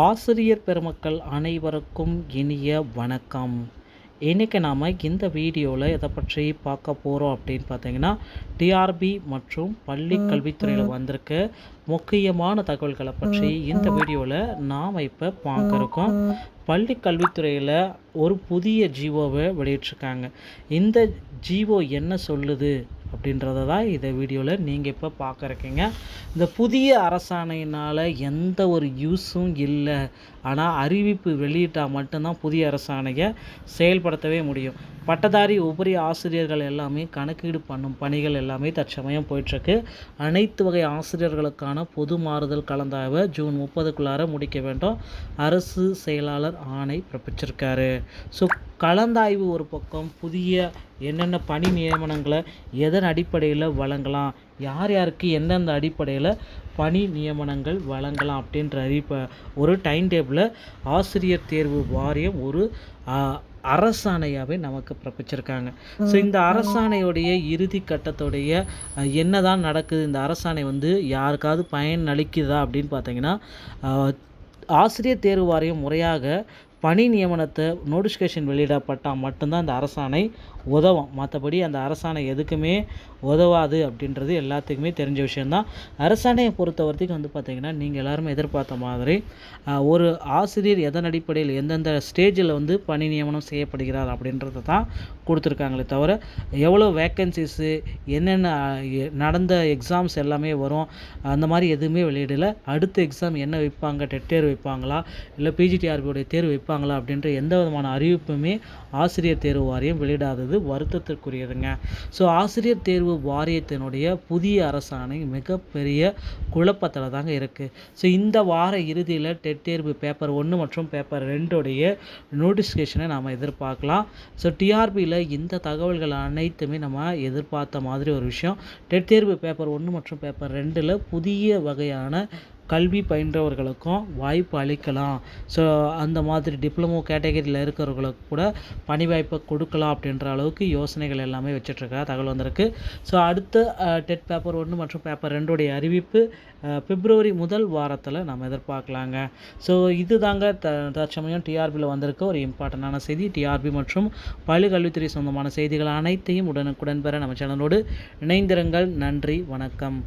ஆசிரியர் பெருமக்கள் அனைவருக்கும் இனிய வணக்கம். இன்றைக்கி நாம் இந்த வீடியோவில் எதை பற்றி பார்க்க போகிறோம் அப்படின்னு பார்த்தீங்கன்னா டிஆர்பி மற்றும் பள்ளி கல்வித்துறையில் வந்திருக்க முக்கியமான தகவல்களை பற்றி இந்த வீடியோவில் நாம் இப்போ பார்க்க இருக்கோம். பள்ளி கல்வித்துறையில் ஒரு புதிய ஜிஓவை வெளியிட்ருக்காங்க இந்த ஜிஓ என்ன சொல்லுது அப்படின்றத தான் இந்த வீடியோவில் நீங்கள் இப்போ பார்க்க இருக்கீங்க. இந்த புதிய அரசாணையினால் எந்த ஒரு யூஸும் இல்லை. ஆனால் அறிவிப்பு வெளியிட்டால் மட்டும்தான் புதிய அரசாணையை செயல்படுத்தவே முடியும். பட்டதாரி உபரி ஆசிரியர்கள் எல்லாமே கணக்கீடு பண்ணும் பணிகள் எல்லாமே தற்சமயம் போயிட்டுருக்கு. அனைத்து வகை ஆசிரியர்களுக்கான பொது மாறுதல் கலந்தாய்வை ஜூன் முப்பதுக்குள்ளார முடிக்க வேண்டும். அரசு செயலாளர் ஆணை பிறப்பிச்சிருக்காரு. ஸோ கலந்தாய்வு ஒரு பக்கம் புதிய என்னென்ன பணி நியமனங்களை எதன் அடிப்படையில் வழங்கலாம் யார் யாருக்கு எந்தெந்த அடிப்படையில் பணி நியமனங்கள் வழங்கலாம் அப்படின்ற அறிவிப்பை ஒரு டைம் டேபிளை ஆசிரியர் தேர்வு வாரியம் ஒரு அரசாணையாகவே நமக்கு பிறப்பிச்சிருக்காங்க. ஸோ இந்த அரசாணையுடைய இறுதி கட்டத்துடைய என்ன தான் நடக்குது இந்த அரசாணை வந்து யாருக்காவது பயன் அளிக்குதா அப்படின்னு பார்த்தீங்கன்னா ஆசிரியர் தேர்வு வாரியம் முறையாக பணி நியமனத்தை நோட்டிஃபிகேஷன் வெளியிடப்பட்டால் மட்டும்தான் அந்த அரசாணை உதவும். மற்றபடி அந்த அரசாணை எதுக்குமே உதவாது அப்படின்றது எல்லாத்துக்குமே தெரிஞ்ச விஷயந்தான் அரசாணையை பொறுத்த வரைக்கும் வந்து பார்த்திங்கன்னா நீங்கள் எல்லாருமே எதிர்பார்த்த மாதிரி ஒரு ஆசிரியர் எதன் அடிப்படையில் எந்தெந்த ஸ்டேஜில் வந்து பணி நியமனம் செய்யப்படுகிறார் அப்படின்றத தான் கொடுத்துருக்காங்களே தவிர எவ்வளோ வேக்கன்சிஸு என்னென்ன நடந்த எக்ஸாம்ஸ் எல்லாமே வரும் அந்த மாதிரி எதுவுமே வெளியிடலை. அடுத்த எக்ஸாம் என்ன வைப்பாங்க? டெட் தேர்வு வைப்பாங்களா? இல்லை பிஜிடிஆர்பியோடைய தேர்வு வைப்பாங்களா அப்படின்ற எந்த விதமான அறிவிப்புமே ஆசிரியர் தேர்வு வாரியம் வெளியிடாதது வருத்தத்திற்குரியதுங்க. ஸோ ஆசிரியர் தேர்வு வாரியத்தினுடைய புதிய அரசாணை மிகப்பெரிய குழப்பத்தில் தாங்க இருக்குது ஸோ இந்த வார இறுதியில் டெட் தேர்வு பேப்பர் ஒன்று மற்றும் பேப்பர் ரெண்டுடைய நோட்டிஃபிகேஷனை நாம் எதிர்பார்க்கலாம். ஸோ டிஆர்பியில் இந்த தகவல்கள் அனைத்துமே நம்ம எதிர்பார்த்த மாதிரி ஒரு விஷயம். டெட் தேர்வு பேப்பர் ஒன்று மற்றும் பேப்பர் ரெண்டில் புதிய வகையான கல்வி பயின்றவர்களுக்கும் வாய்ப்பு அளிக்கலாம். ஸோ அந்த மாதிரி டிப்ளமோ கேட்டகரியில் இருக்கிறவர்களுக்கு கூட பணி வாய்ப்பை கொடுக்கலாம் அப்படின்ற அளவுக்கு யோசனைகள் எல்லாமே வச்சிட்ருக்கா தகவல் வந்திருக்கு. ஸோ அடுத்த டெட் பேப்பர் ஒன்று மற்றும் பேப்பர் ரெண்டுடைய அறிவிப்பு பிப்ரவரி முதல் வாரத்தில் நம்ம எதிர்பார்க்கலாங்க. ஸோ இது தாங்க த தற்சமயம் டிஆர்பியில் வந்திருக்க ஒரு இம்பார்ட்டண்டான செய்தி. டிஆர்பி மற்றும் பள்ளிக்கல்வித்துறை சொந்தமான செய்திகள் அனைத்தையும் உடனுக்குடன் பெற நம்ம சேனலோடு இணைந்திருங்கள். நன்றி வணக்கம்.